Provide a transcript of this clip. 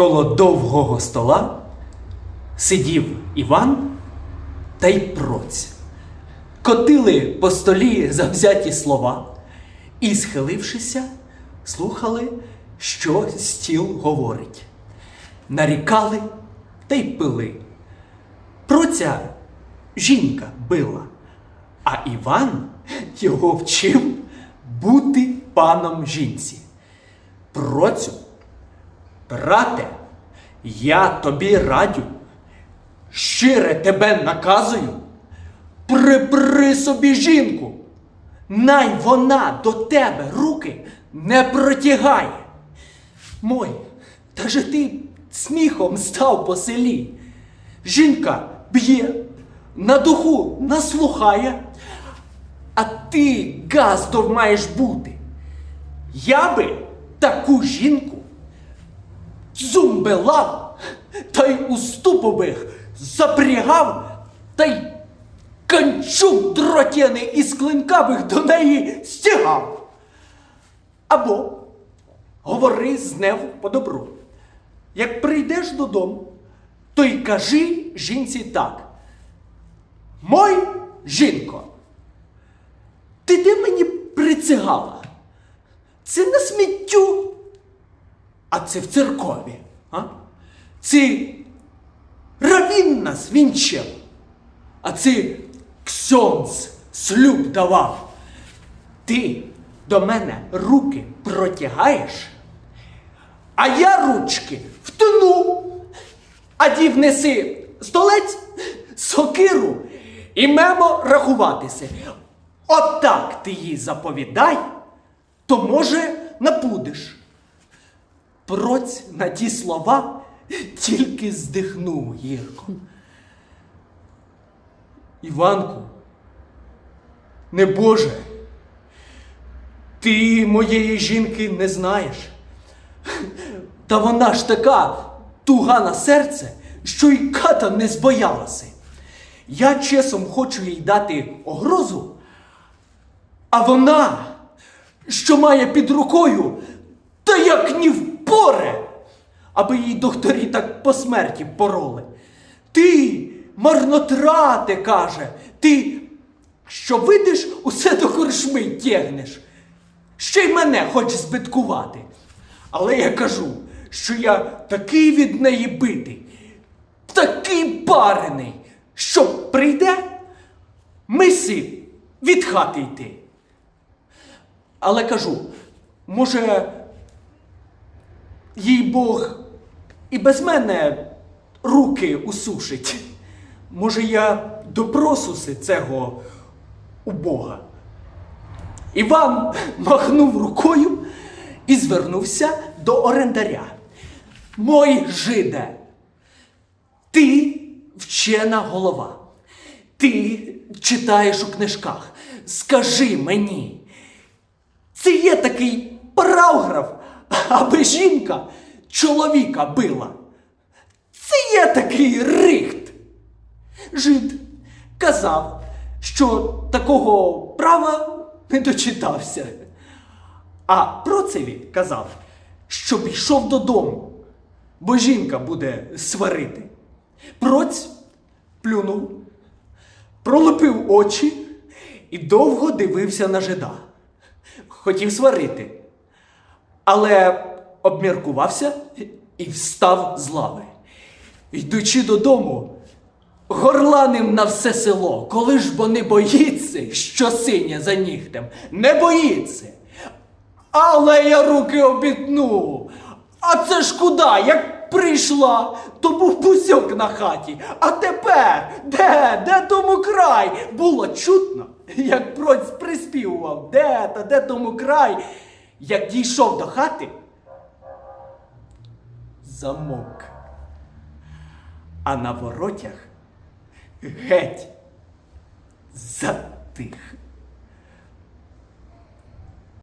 Коло довгого стола сидів Іван та й проць. Котили по столі завзяті слова і, схилившися, слухали, що стіл говорить. Нарікали та й пили. Проця жінка била, а Іван його вчив бути паном жінці. Процю, брате, я тобі радю, щире тебе наказую, прибери собі жінку, най вона до тебе руки не протягає. Мой, та же ти сміхом став по селі. Жінка б'є, на духу наслухає, а ти газдов маєш бути. Я би таку жінку зумбелав та й у ступових запрягав та й канчук дротяний із клинкавих до неї стягав. Або говори з нев по добру. Як прийдеш додому, то й кажи жінці так. Мой жінко, ти де мені прицигала? Це на сміттю, а це в церкові. А? Це равін нас вінчав, а це ксьонц слюб давав. Ти до мене руки протягаєш, а я ручки втну. А дів неси столець, сокиру і мемо рахуватися. Отак ти їй заповідай, то може напудиш. Проць на ті слова тільки здихнув гірко. Іванку, не Боже, ти моєї жінки не знаєш. Та вона ж така туга на серце, що й ката не збоялася. Я часом хочу їй дати огрозу, а вона, що має під рукою, та як ні впоре, аби їй докторі так по смерті пороли. Ти, марнотрате, каже, ти, що видиш, усе до коршми тягнеш. Ще й мене хочеш збиткувати. Але я кажу, що я такий від неї битий, такий парений, що прийде, мисі від хати йти. Але кажу, може, їй Бог і без мене руки усушить. Може, я допросуси цього у Бога. Іван махнув рукою і звернувся до орендаря. Мой жиде, ти вчена голова. Ти читаєш у книжках. Скажи мені, це є такий параграф, аби жінка чоловіка била. Це є такий рихт. Жид казав, що такого права не дочитався. А процеві казав, щоб йшов додому, бо жінка буде сварити. Проць плюнув, пролупив очі і довго дивився на жида. Хотів сварити, але обміркувався і встав з лави. Йдучи додому, горланив на все село, коли ж бо не боїться, що синя за нігтем, не боїться. Але я руки обітну. А це ж куда? Як прийшла, то був бузьок на хаті. А тепер де? Де тому край? Було чутно, як проць приспівував, де та де тому край. Як дійшов до хати, замок. А на воротях геть затих.